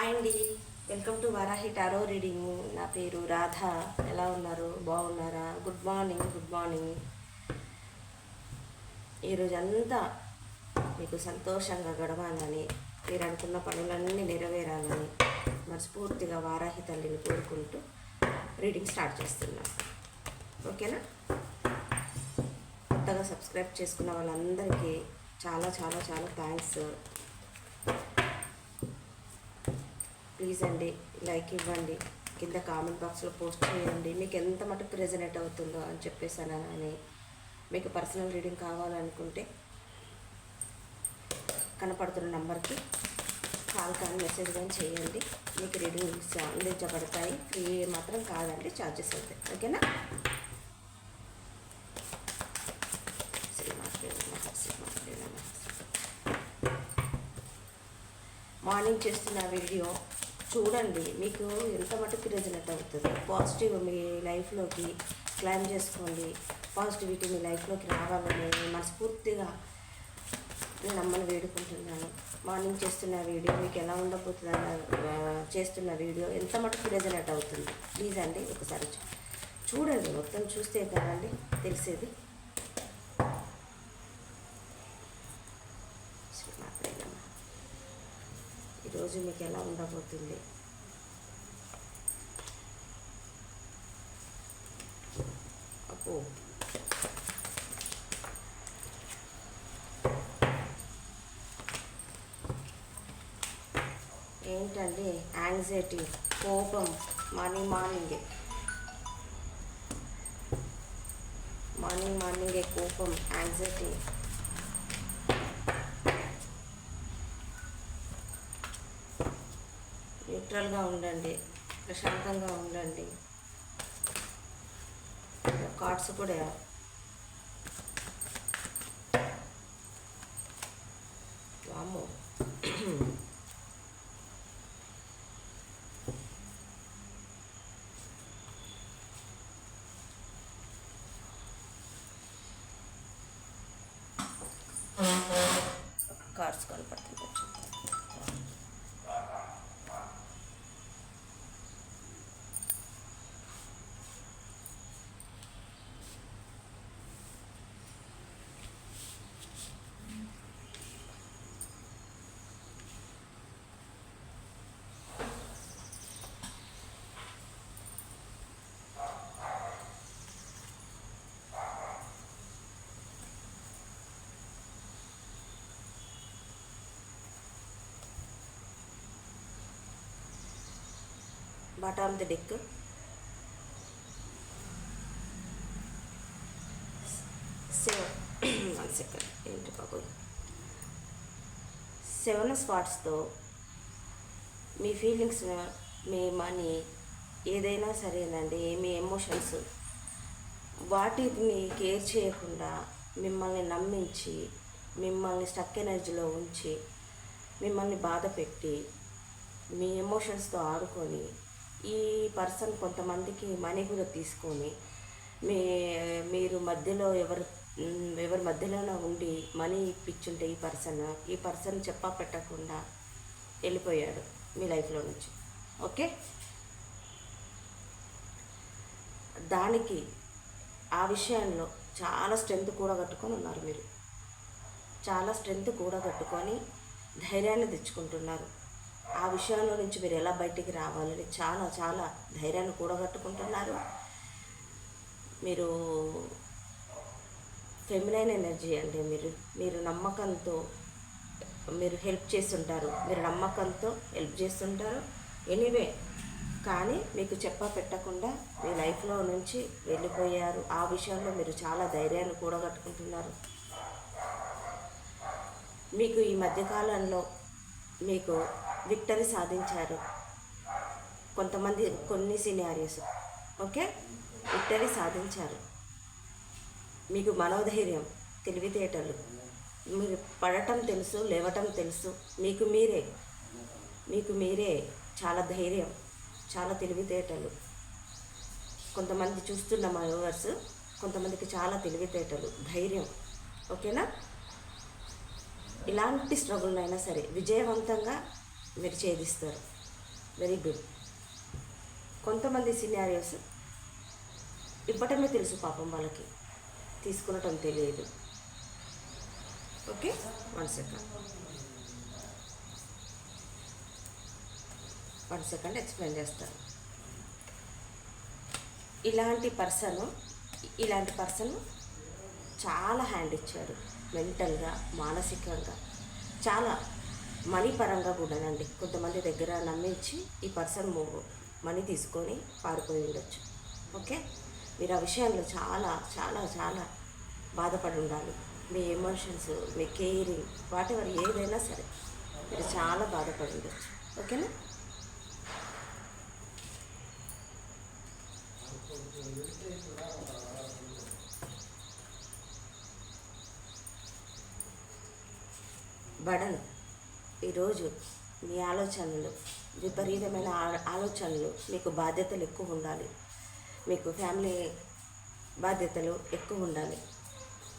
Hi అండి. Welcome to Varahi tarot reading. నా పేరు రాధ. ఎలా ఉన్నారు? బాగున్నారా? Good morning good morning. ఈరోజు అంతా మీకు సంతోషంగా గడవాలని మీరు అనుకున్న పనులన్నీ నెరవేరాలని మనస్ఫూర్తిగా వారాహి తల్లిని కోరుకుంటూ రీడింగ్ స్టార్ట్ చేస్తున్నాను ఓకేనా? కొత్తగా సబ్స్క్రైబ్ చేసుకున్న వాళ్ళందరికీ చాలా చాలా చాలా థ్యాంక్స్. ప్లీజ్ అండి లైక్ ఇవ్వండి కింద కామెంట్ బాక్స్లో పోస్ట్ చేయండి మీకు ఎంత మటుకు రెజనేట్ అవుతుందో అని చెప్పేసాను అని మీకు పర్సనల్ రీడింగ్ కావాలనుకుంటే కనపడుతున్న నెంబర్కి కాల్ కానీ మెసేజ్ కానీ చేయండి. మీకు రీడింగ్స్ అందించబడతాయి. ఫ్రీ మాత్రం కాదండి ఛార్జెస్ అవుతాయి ఓకేనా? మార్నింగ్ చేస్తున్న వీడియో చూడండి మీకు ఎంత మటుకు రెజనెట్ అవుతుంది. పాజిటివ్ మీ లైఫ్లోకి క్లైమ్ చేసుకోండి. పాజిటివిటీ మీ లైఫ్లోకి రావాలని మనస్ఫూర్తిగా నేను అమ్మని వేడుకుంటున్నాను. మార్నింగ్ చేస్తున్న వీడియో మీకు ఎలా ఉండబోతుంది చేస్తున్న వీడియో ఎంత మటుకు రెజనెట్ అవుతుంది? ప్లీజ్ అండి ఒకసారి చూడండి మొత్తం చూస్తే కదండి తెలిసేది. రోజు మీకు ఎలా ఉండబోతుంది? అప్పు ఏంటండి యాంగ్జైటీ కోపం మార్నింగ్ మార్నింగే? మార్నింగ్ మార్నింగే కోపం యాంగ్జైటీ. న్యూట్రల్గా ఉండండి ప్రశాంతంగా ఉండండి. కార్డ్స్ కూడా వామ్మో. కార్డ్స్ కనపడ bottom of the deck. Seven one second ఏంటి బాబోయ్ సెవెన్ స్పాట్స్తో మీ ఫీలింగ్స్ మీ మనీ ఏదైనా సరేనండి మీ ఎమోషన్స్ వాటిని కేర్ చేయకుండా మిమ్మల్ని నమ్మించి మిమ్మల్ని స్టక్ ఎనర్జీలో ఉంచి మిమ్మల్ని బాధ పెట్టి మీ ఎమోషన్స్తో ఆడుకొని ఈ పర్సన్ కొంతమందికి మనీ కూడా తీసుకొని మీ మీరు మధ్యలో ఎవరు ఎవరి మధ్యలోనే ఉండి మనీ ఇప్పించుంటే ఈ పర్సన్ ఈ పర్సన్ చెప్పా పెట్టకుండా వెళ్ళిపోయాడు మీ లైఫ్లో నుంచి. ఓకే? దానికి ఆ విషయంలో చాలా స్ట్రెంత్ కూడా కట్టుకొని ఉన్నారు మీరు. చాలా స్ట్రెంత్ కూడా కట్టుకొని ధైర్యాన్ని తెచ్చుకుంటున్నారు. ఆ విషయంలో నుంచి మీరు ఎలా బయటికి రావాలని చాలా చాలా ధైర్యాన్ని కూడగట్టుకుంటున్నారు. మీరు ఫెమినైన్ ఎనర్జీ అండి. మీరు మీరు నమ్మకంతో మీరు హెల్ప్ చేస్తుంటారు. మీరు నమ్మకంతో హెల్ప్ చేస్తుంటారు. ఎనీవే కానీ మీకు చెప్ప పెట్టకుండా మీ లైఫ్లో నుంచి వెళ్ళిపోయారు. ఆ విషయంలో మీరు చాలా ధైర్యాన్ని కూడగట్టుకుంటున్నారు. మీకు ఈ మధ్యకాలంలో మీకు విక్టరీ సాధించారు. కొంతమంది కొన్ని సినారియోస్ ఓకే? విక్టరీ సాధించారు. మీకు మనోధైర్యం తెలివితేటలు. మీరు పడటం తెలుసు లేవటం తెలుసు. మీకు మీరే. మీకు మీరే చాలా ధైర్యం చాలా తెలివితేటలు. కొంతమంది చూస్తున్న మా వ్యూవర్స్ కొంతమందికి చాలా తెలివితేటలు ధైర్యం. ఓకేనా? ఇలాంటి స్ట్రగుల్ అయినా సరే విజయవంతంగా మీరు ఛేదిస్తారు. వెరీ గుడ్ కొంతమంది సినారియోస్ ఇవ్వటమే తెలుసు పాపం వాళ్ళకి. తీసుకునటం తెలియదు okay one second one second explain చేస్తాను. ఇలాంటి పర్సన్ ఇలాంటి పర్సన్ చాలా హ్యాండ్ ఇచ్చాడు. మెంటల్గా మానసికంగా. చాలా మనీ పరంగా కూడానండి. కొంతమంది దగ్గర నమ్మించి ఈ పర్సన్ మనీ తీసుకొని పారిపోయి ఉండొచ్చు. ఓకే? మీరు ఆ విషయంలో చాలా చాలా చాలా బాధపడి ఉండాలి. మీ ఎమోషన్స్ మీ కేరింగ్ వాటి వారు ఏదైనా సరే మీరు చాలా బాధపడి ఉండొచ్చు. ఓకేనా? బడన్. ఈరోజు మీ ఆలోచనలు విపరీతమైన ఆ- ఆలోచనలు మీకు బాధ్యతలు ఎక్కువ ఉండాలి. మీకు ఫ్యామిలీ బాధ్యతలు ఎక్కువ ఉండాలి.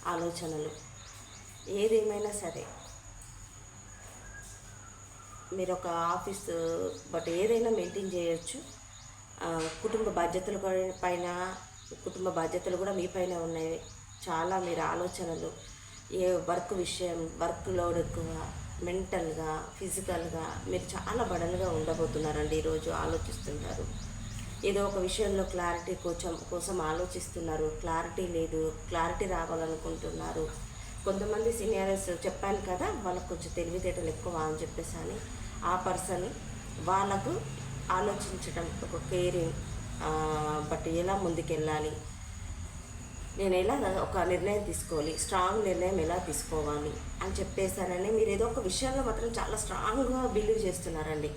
ఆలోచనలు ఏదేమైనా సరే. మీరు ఒక ఆఫీస్ బట్ ఏదైనా మెయింటైన్ చేయొచ్చు. కుటుంబ బాధ్యతలు పైన కుటుంబ బాధ్యతలు కూడా మీ పైన ఉన్నాయి. చాలా మీరు ఆలోచనలు ఏ వర్క్ విషయం వర్క్ లోడ్ ఎక్కువ మెంటల్గా ఫిజికల్గా మీరు చాలా బడలుగా ఉండబోతున్నారండి ఈరోజు ఆలోచిస్తున్నారు ఏదో ఒక విషయంలో క్లారిటీ కోసం కోసం ఆలోచిస్తున్నారు. క్లారిటీ లేదు క్లారిటీ రావాలనుకుంటున్నారు. కొంతమంది సీనియర్స్ చెప్పాను కదా వాళ్ళకు కొంచెం తెలివితేటలు ఎక్కువ అని చెప్పేసి అని. ఆ పర్సన్ వాళ్ళకు ఆలోచించడం ఒక కేరింగ్ బట్ ఎలా ముందుకెళ్ళాలి? నేను ఎలా ఒక నిర్ణయం తీసుకోవాలి? స్ట్రాంగ్ నిర్ణయం ఎలా తీసుకోవాలి? అని చెప్పేసానని మీరు ఏదో ఒక విషయంలో మాత్రం చాలా స్ట్రాంగ్గా బిలీవ్ చేస్తున్నారండి.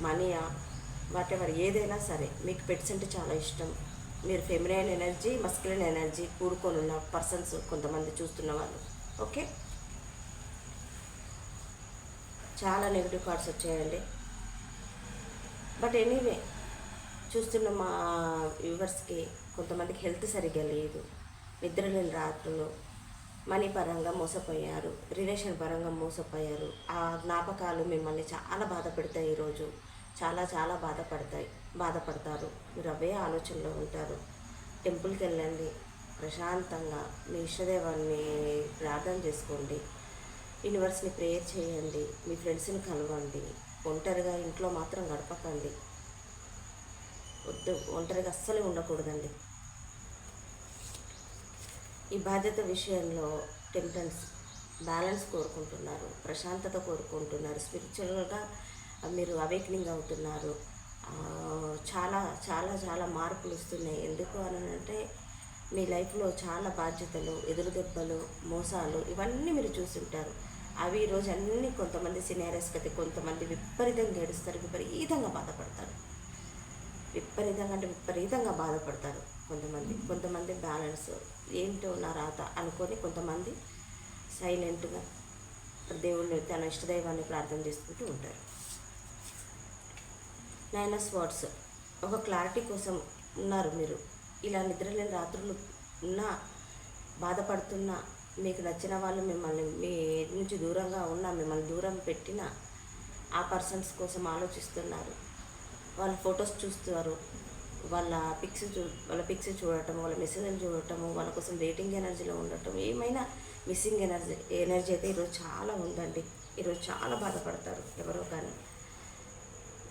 మనీయా వాటెవర్ ఏదైనా సరే మీకు పెట్స్ అంటే చాలా ఇష్టం. మీరు ఫెమినైన్ ఎనర్జీ మస్కులైన్ ఎనర్జీ కూడుకొని ఉన్న పర్సన్స్ కొంతమంది చూస్తున్న వాళ్ళు. ఓకే? చాలా నెగిటివ్ కార్డ్స్ వచ్చాయండి. బట్ ఎనీవే చూస్తున్న మా వ్యూవర్స్కి కొంతమందికి హెల్త్ సరిగ్గా లేదు నిద్ర లేని రాత్రులు మనీ పరంగా మోసపోయారు రిలేషన్ పరంగా మోసపోయారు. ఆ జ్ఞాపకాలు మిమ్మల్ని చాలా బాధ పెడతాయి ఈరోజు. చాలా చాలా బాధపడతాయి బాధపడతారు. మీరు అవే ఆలోచనలో ఉంటారు. టెంపుల్కి వెళ్ళండి. ప్రశాంతంగా మీ ఇష్టదేవాన్ని ప్రార్థన చేసుకోండి. యూనివర్స్ని ప్రేయర్ చేయండి. మీ ఫ్రెండ్స్ని కలవండి. ఒంటరిగా ఇంట్లో మాత్రం గడపకండి. వద్దు ఒంటరిగా అస్సలే ఉండకూడదండి. ఈ బాధ్యత విషయంలో టెంపరెన్స్ బ్యాలెన్స్ కోరుకుంటున్నారు ప్రశాంతత కోరుకుంటున్నారు స్పిరిచువల్గా మీరు అవేక్నింగ్ అవుతున్నారు. చాలా చాలా చాలా మార్పులు వస్తున్నాయి. ఎందుకు అని అంటే మీ లైఫ్లో చాలా బాధ్యతలు ఎదురు దెబ్బలు మోసాలు ఇవన్నీ మీరు చూస్తుంటారు. అవి ఈరోజు అన్నీ కొంతమంది సినారియస్కి అయితే కొంతమంది విపరీతంగా ఏడుస్తారు విపరీతంగా బాధపడతారు. విపరీతంగా అంటే విపరీతంగా బాధపడతారు కొంతమంది. కొంతమంది బ్యాలెన్స్ ఏంటో నా రాత అనుకొని కొంతమంది సైలెంట్గా దేవుళ్ళు తన ఇష్టదైవాన్ని ప్రార్థన చేసుకుంటూ ఉంటారు. నైనస్ వర్డ్స్ ఒక క్లారిటీ కోసం ఉన్నారు మీరు. ఇలా నిద్రలేని రాత్రులు ఉన్నా బాధపడుతున్నా మీకు నచ్చిన వాళ్ళు మిమ్మల్ని మీ నుంచి దూరంగా ఉన్నా మిమ్మల్ని దూరం పెట్టిన ఆ పర్సన్స్ కోసం ఆలోచిస్తున్నారు. వాళ్ళ ఫొటోస్ చూస్తారు. వాళ్ళ పిక్స్ చూ వాళ్ళ పిక్స్ చూడటం వాళ్ళ మెసేజ్లు చూడటము వాళ్ళ కోసం వెయిటింగ్ ఎనర్జీలో ఉండటం ఏమైనా మిస్సింగ్ ఎనర్జీ ఎనర్జీ అయితే ఈరోజు చాలా ఉందండి. ఈరోజు చాలా బాధపడతారు ఎవరో కానీ.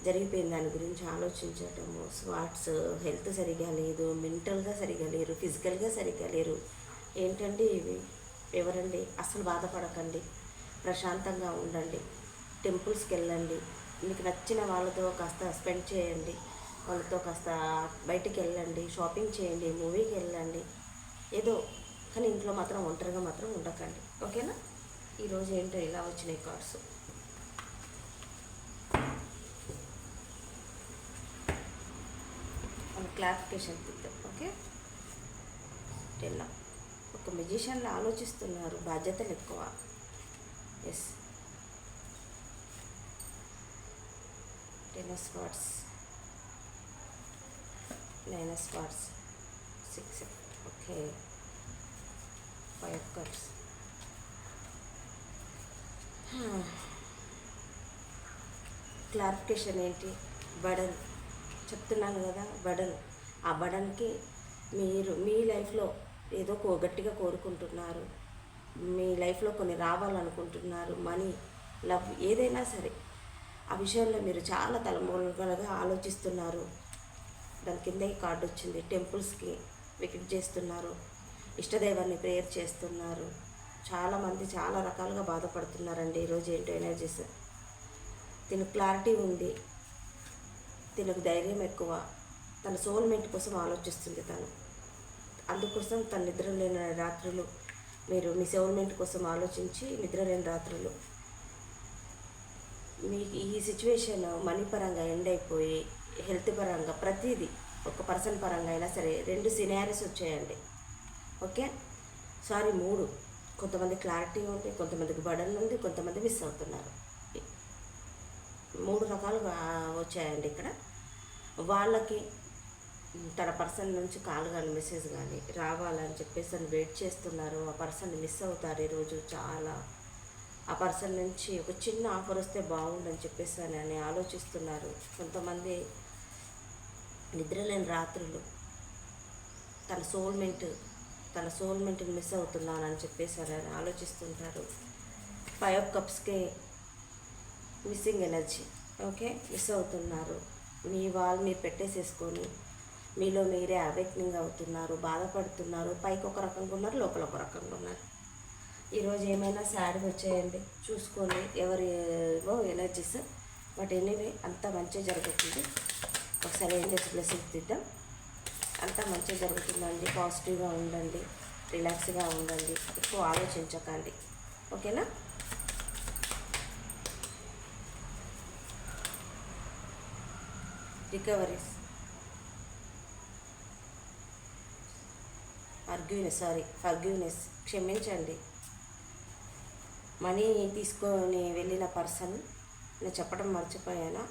జరిగిపోయిన దాని గురించి ఆలోచించటము స్వాట్స్ హెల్త్ సరిగా లేదు మెంటల్గా సరిగా లేరు ఫిజికల్గా సరిగా లేరు. ఏంటండి ఇవి? ఎవరండి? అసలు బాధపడకండి. ప్రశాంతంగా ఉండండి. టెంపుల్స్కి వెళ్ళండి. మీకు నచ్చిన వాళ్ళతో కాస్త స్పెండ్ చేయండి. వాళ్ళతో కాస్త బయటికి వెళ్ళండి షాపింగ్ చేయండి మూవీకి వెళ్ళండి. ఏదో కానీ ఇంట్లో మాత్రం ఒంటరిగా మాత్రం ఉండకండి. ఓకేనా? ఈరోజు ఏంటో ఇలా వచ్చినాయి కార్డ్స్. క్లారిఫికేషన్ ఇద్దాం ఓకే? టెన్ ఒక మెజిషియన్లు ఆలోచిస్తున్నారు బాధ్యతలు ఎక్కువ. Yes ten spots nine spots six okay five cups clarification ఏంటి? బడన్. చెప్తున్నాను కదా బడన్. ఆ బడన్కి మీరు మీ లైఫ్లో ఏదో కో గట్టిగా కోరుకుంటున్నారు. మీ లైఫ్లో కొన్ని రావాలనుకుంటున్నారు. మనీ లవ్ ఏదైనా సరే. ఆ విషయంలో మీరు చాలా తలమూలగలుగా ఆలోచిస్తున్నారు. దాని కింద ఈ కార్డు వచ్చింది. టెంపుల్స్కి విజిట్ చేస్తున్నారు. ఇష్టదైవాన్ని ప్రేయర్ చేస్తున్నారు. చాలామంది చాలా రకాలుగా బాధపడుతున్నారండి ఈరోజు ఏంటో ఎనర్జీస్. దీనికి క్లారిటీ ఉంది. తినకు ధైర్యం ఎక్కువ. తన సోల్మేట్ కోసం ఆలోచిస్తుంది తను. అందుకోసం తన నిద్ర లేని రాత్రులు. మీరు మీ సోల్మేట్ కోసం ఆలోచించి నిద్ర లేని రాత్రులు. మీకు ఈ సిచ్యువేషన్ మనీ పరంగా ఎండ్ అయిపోయి హెల్త్ పరంగా ప్రతిదీ ఒక పర్సన్ పరంగా అయినా సరే రెండు సినారీస్ వచ్చాయండి. ఓకే సారీ మూడు. కొంతమంది క్లారిటీ ఉంది కొంతమందికి బడన్ ఉంది కొంతమంది మిస్ అవుతున్నారు. మూడు రకాలుగా వచ్చాయండి ఇక్కడ. వాళ్ళకి తన పర్సన్ నుంచి కాల్ కానీ మెసేజ్ కానీ రావాలని చెప్పేసి వెయిట్ చేస్తున్నారు. ఆ పర్సన్ మిస్ అవుతారు ఈరోజు చాలా. ఆ పర్సన్ నుంచి ఒక చిన్న ఆఫర్ వస్తే బాగుండని చెప్పేసి అని ఆలోచిస్తున్నారు. కొంతమంది నిద్రలేని రాత్రులు. తన సోల్మెంట్ తన సోల్మెంట్ని మిస్ అవుతున్నానని చెప్పేసి అని ఆలోచిస్తుంటారు. ఫైవ్ ఆఫ్ కప్స్కి మిస్సింగ్ ఎనర్జీ ఓకే మిస్ అవుతున్నారు. మీ వాళ్ళు మీరు పెట్టేసేసుకొని మీలో మీరే అవేక్నింగ్ అవుతున్నారు బాధపడుతున్నారు. పైకి ఒక రకంగా ఉన్నారు లోపల ఒక రకంగా ఉన్నారు. ఈరోజు ఏమైనా సాడ్గా వచ్చాయండి? చూసుకోండి. ఎవరివో ఎనర్జీస్ బట్ ఎనీవే అంత మంచిగా జరుగుతుంది. ఒకసారి ఏం చేసి బ్లెస్సింగ్ తిద్దాం. అంతా మంచిగా జరుగుతుందండి. పాజిటివ్గా ఉండండి. రిలాక్స్గా ఉండండి. ఎక్కువ ఆలోచించకండి. ఓకేనా? రికవరీస్ ఫర్గ్యూనెస్ సారీ ఫర్గ్యూనెస్ క్షమించండి. మనీ తీసుకొని వెళ్ళిన పర్సన్ నేను చెప్పడం మర్చిపోయాను.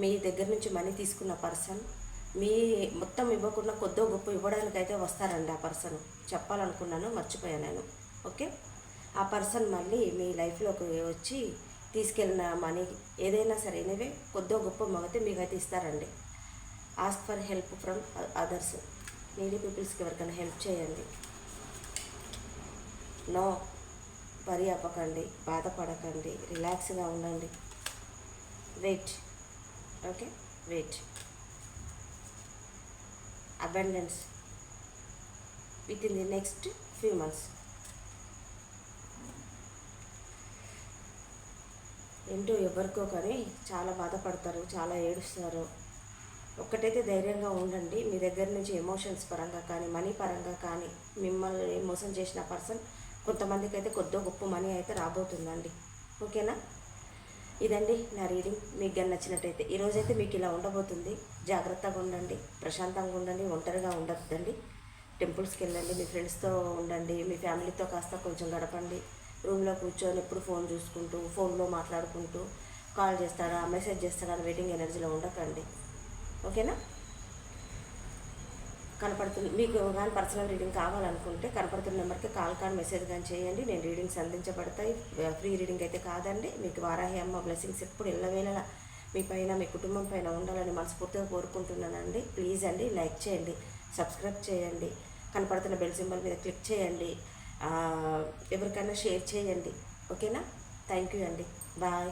మీ దగ్గర నుంచి మనీ తీసుకున్న పర్సన్ మీ మొత్తం ఇవ్వకుండా కొద్దో గొప్ప ఇవ్వడానికి అయితే వస్తారండి ఆ పర్సన్. చెప్పాలనుకున్నాను మర్చిపోయాను నేను. ఓకే? ఆ పర్సన్ మళ్ళీ మీ లైఫ్లోకి వచ్చి తీసుకెళ్ళిన మనీ ఏదైనా సరే ఎనివే కొద్దో గొప్ప మగతే మీకు అయితే ఇస్తారండి ask for help from others needy పీపుల్స్కి ఎవరికైనా హెల్ప్ చేయండి. నో వరి అవ్వకండి బాధపడకండి రిలాక్స్గా ఉండండి. Wait. Okay? Wait. Abundance. Within the next few months. ఏంటో ఎవరికో కానీ చాలా బాధపడతారు చాలా ఏడుస్తారు. ఒక్కటైతే ధైర్యంగా ఉండండి. మీ దగ్గర నుంచి ఎమోషన్స్ పరంగా కానీ మనీ పరంగా కానీ మిమ్మల్ని మోసం చేసిన పర్సన్ కొంతమందికి అయితే కొద్దో గొప్ప మనీ అయితే రాబోతుందండి. ఓకేనా? ఇదండి నా రీడింగ్. మీకు కానీ నచ్చినట్టయితే ఈరోజైతే మీకు ఇలా ఉండబోతుంది. జాగ్రత్తగా ఉండండి. ప్రశాంతంగా ఉండండి. ఒంటరిగా ఉండద్దండి. టెంపుల్స్కి వెళ్ళండి. మీ ఫ్రెండ్స్తో ఉండండి. మీ ఫ్యామిలీతో కాస్త కొంచెం గడపండి. రూమ్లో కూర్చొని ఎప్పుడు ఫోన్ చూసుకుంటూ ఫోన్లో మాట్లాడుకుంటూ కాల్ చేస్తాడా మెసేజ్ చేస్తాడా వెయిటింగ్ ఎనర్జీలో ఉండకండి. ఓకేనా? కనపడుతుంది. మీకు కానీ పర్సనల్ రీడింగ్ కావాలనుకుంటే కనపడుతున్న నెంబర్కి కాల్ కానీ మెసేజ్ కానీ చేయండి. నేను రీడింగ్స్ అందించబడతాయి. ఫ్రీ రీడింగ్ అయితే కాదండి. మీకు వారాహి అమ్మ బ్లెస్సింగ్స్ ఎప్పుడు ఎల్లవేళలా మీ పైన మీ కుటుంబం పైన ఉండాలని మనస్ఫూర్తిగా కోరుకుంటున్నానండి. ప్లీజ్ అండి లైక్ చేయండి సబ్స్క్రైబ్ చేయండి. కనపడుతున్న బెల్ సింబల్ మీద క్లిక్ చేయండి. ఎవరికైనా షేర్ చేయండి. ఓకేనా థ్యాంక్ యూ అండి. బాయ్